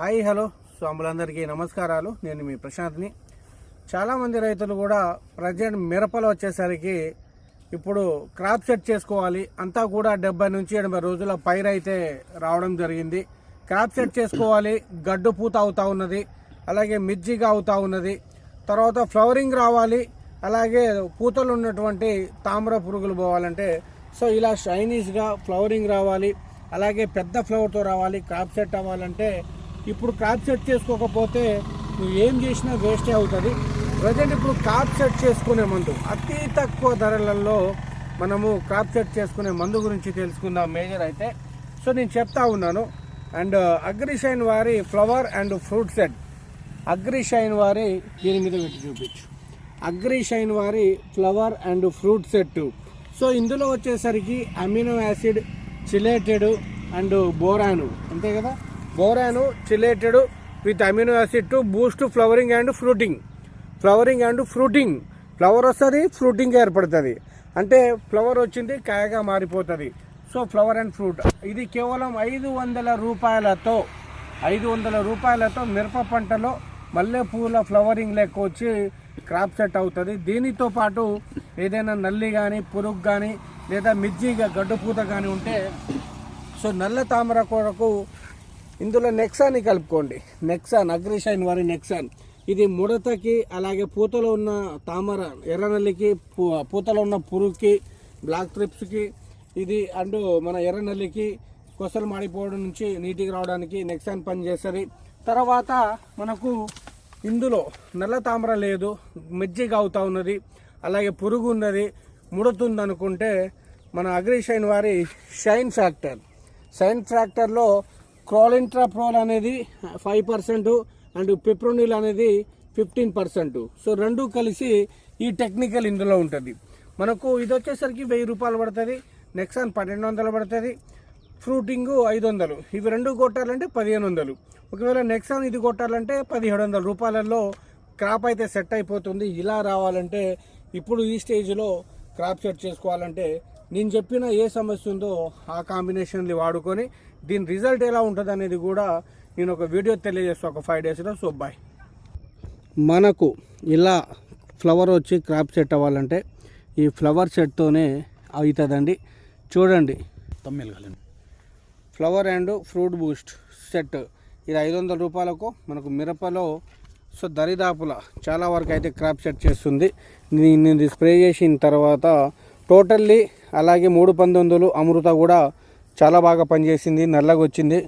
Hi hello. స్వాములందరికీ నమస్కారాలు. నేను మీ ప్రశాంత్ని. చాలామంది రైతులు కూడా ప్రజెంట్ మిరపలు వచ్చేసరికి ఇప్పుడు క్రాప్ సెట్ చేసుకోవాలి. అంతా కూడా డెబ్బై నుంచి ఎనభై రోజుల పైరు అయితే రావడం జరిగింది. క్రాప్ సెట్ చేసుకోవాలి. గడ్డు పూత అవుతా ఉన్నది. అలాగే మిర్జిగా అవుతా ఉన్నది. తర్వాత ఫ్లవరింగ్ రావాలి. అలాగే పూతలు ఉన్నటువంటి తామ్ర పురుగులు పోవాలంటే సో ఇలా షైనీస్గా ఫ్లవరింగ్ రావాలి. అలాగే పెద్ద ఫ్లవర్తో రావాలి. క్రాప్ సెట్ అవ్వాలంటే ఇప్పుడు క్రాప్ సెట్ చేసుకోకపోతే నువ్వు ఏం చేసినా వేస్టే అవుతుంది. ప్రజెంట్ ఇప్పుడు క్రాప్ సెట్ చేసుకునే మందు అతి తక్కువ ధరలలో మనము క్రాప్ సెట్ చేసుకునే మందు గురించి తెలుసుకుందాం మేజర్ అయితే. సో నేను చెప్తా ఉన్నాను. అండ్ uh, అగ్రిషైన్ వారి flower and fruit set Agrishine వారి దీని మీద పెట్టి చూపించు. అగ్రిషైన్ వారి flower and fruit set so ఇందులో వచ్చేసరికి amino acid chelated and boron అంతే కదా? Boron chelated with amino acid to boost flowering and fruiting. Flowering and fruiting. Flower వస్తుంది ఫ్రూటింగ్ ఏర్పడుతుంది. అంటే ఫ్లవర్ వచ్చింది కాయగా మారిపోతుంది. So flower and fruit. ఇది కేవలం ఐదు వందల రూపాయలతో ఐదు వందల రూపాయలతో మిరప పంటలో మల్లెపూల ఫ్లవరింగ్ లెక్క వచ్చి క్రాప్ సెట్ అవుతుంది. దీనితో పాటు ఏదైనా నల్లి కానీ పురుగు కానీ లేదా మిర్జిగా గడ్డుపూత కానీ ఉంటే సో నల్ల తామర కొరకు ఇందులో నెక్సాన్ని కలుపుకోండి. నెక్సాన్ అగ్రిషైన్ వారి నెక్సాన్ ఇది ముడతకి అలాగే పూతలో ఉన్న తామర ఎర్రనల్లికి పూ- పూతలో ఉన్న పురుగుకి బ్లాక్ ట్రిప్స్కి ఇది అండ్ మన ఎర్రనల్లికి కొసలు మాడిపోవడం నుంచి నీటికి రావడానికి నెక్సాన్ పని చేస్తుంది తర్వాత మనకు ఇందులో నల్ల తామర లేదు మెజ్జిగా అవుతా ఉన్నది అలాగే పురుగు ఉన్నది ముడుతుంది అనుకుంటే మన అగ్రిషైన్ వారి షైన్ ఫ్యాక్టర్ షైన్ ఫ్యాక్టర్లో క్రోలింట్రాప్రోల్ అనేది ఫైవ్ పర్సెంట్ అండ్ పిప్రోనిల్ అనేది ఫిఫ్టీన్ పర్సెంట్. సో రెండు కలిసి ఈ టెక్నికల్ ఇందులో ఉంటుంది. మనకు ఇది వచ్చేసరికి వెయ్యి రూపాయలు పడుతుంది. నెక్సాన్ పన్నెండు వందలు పడుతుంది. ఫ్రూటింగ్ ఐదు వందలు. ఇవి రెండు కొట్టాలంటే పదిహేను వందలు. ఒకవేళ నెక్సాన్ ఇది కొట్టాలంటే పదిహేడు వందల రూపాయలలో క్రాప్ అయితే సెట్ అయిపోతుంది. ఇలా రావాలంటే ఇప్పుడు ఈ స్టేజ్లో క్రాప్ సెట్ చేసుకోవాలంటే నేను చెప్పిన ఏ సమస్య ఉందో ఆ కాంబినేషన్లు వాడుకొని దీని రిజల్ట్ ఎలా ఉంటుంది అనేది కూడా నేను ఒక వీడియో తెలియజేస్తాను ఒక ఫైవ్ డేస్లో సో బాయ్ మనకు ఇలా ఫ్లవర్ వచ్చి క్రాప్ సెట్ అవ్వాలంటే ఈ ఫ్లవర్ సెట్తోనే అవుతుందండి. చూడండి. తమ్మిల్ flower and fruit boost set ఇది ఐదు వందల రూపాయలకు మనకు మిరపలో సో దరిదాపుల చాలా వరకు అయితే క్రాప్ సెట్ చేస్తుంది. నేను ఇది స్ప్రే చేసిన తర్వాత టోటల్లీ అలాగే మూడు పంతొమ్మిదిలు అమృత కూడా చాలా బాగా పనిచేసింది నల్లగా వచ్చింది